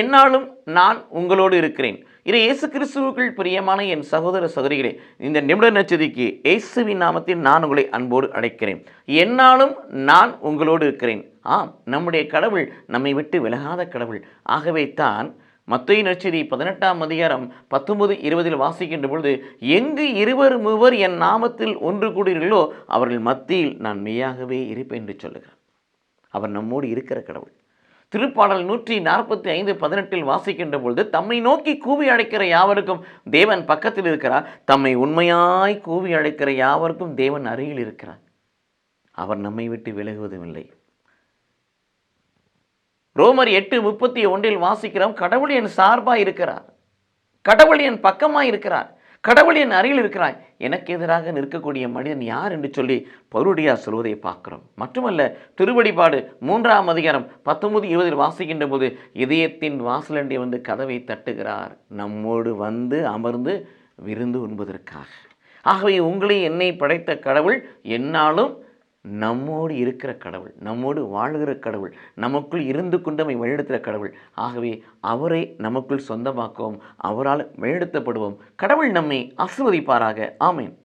என்னாலும் நான் உங்களோடு இருக்கிறேன். இது இயேசு கிறிஸ்துவுக்குள் பிரியமான என் சகோதர சகோதரிகளே இந்த நிமிட நச்சதிக்கு இயேசுவின் நாமத்தில் நான் உங்களை அன்போடு அழைக்கிறேன். என்னாலும் நான் உங்களோடு இருக்கிறேன். ஆம் நம்முடைய கடவுள் நம்மை விட்டு விலகாத கடவுள். ஆகவே தான் மத்திய நச்சதி பதினெட்டாம் அதிகாரம் பத்தொன்பது இருபதில் வாசிக்கின்ற பொழுது எங்கு இருவர் மூவர் என் நாமத்தில் ஒன்று கூடுகிறீர்களோ அவர்கள் மத்தியில் நான் மெய்யாகவே இருப்பேன் என்று சொல்லுகிறார். அவர் நம்மோடு இருக்கிற கடவுள். திருப்பாடல் நூற்றி நாற்பத்தி ஐந்து பதினெட்டில் வாசிக்கின்ற பொழுது தம்மை நோக்கி கூவி அழைக்கிற யாவருக்கும் தேவன் பக்கத்தில் இருக்கிறார். தம்மை உண்மையாய் கூவி அழைக்கிற யாவருக்கும் தேவன் அருகில் இருக்கிறார். அவர் நம்மை விட்டு விலகுவதும் இல்லை ரோமர் எட்டு முப்பத்தி ஒன்றில் வாசிக்கிறோம் கடவுள் என் சார்பாக இருக்கிறார். கடவுள் என் பக்கமாக இருக்கிறார். கடவுள் என் அருகில் இருக்கிறாய். எனக்கு எதிராக நிற்கக்கூடிய மனிதன் யார் என்று சொல்லி பருடியார் சொல்வதை பார்க்கிறோம். மட்டுமல்ல திருவடிபாடு மூன்றாம் அதிகாரம் பத்தொன்பது இருபதில் வாசிக்கின்ற போது இதயத்தின் வாசலண்டை வந்து கதவை தட்டுகிறார். நம்மோடு வந்து அமர்ந்து விருந்து உண்பதற்காக. ஆகவே உங்களை என்னை படைத்த கடவுள் என்னாலும் நம்மோடு இருக்கிற கடவுள் நம்மோடு வாழ்கிற கடவுள் நமக்குள் இருந்து கொண்டு நம்மை வழிநடத்துகிற கடவுள். ஆகவே அவரை நமக்குள் சொந்தமாக்கவும் அவரால் வழிநடத்தப்படுவோம். கடவுள் நம்மை ஆசிர்வதிப்பாராக. ஆமேன்.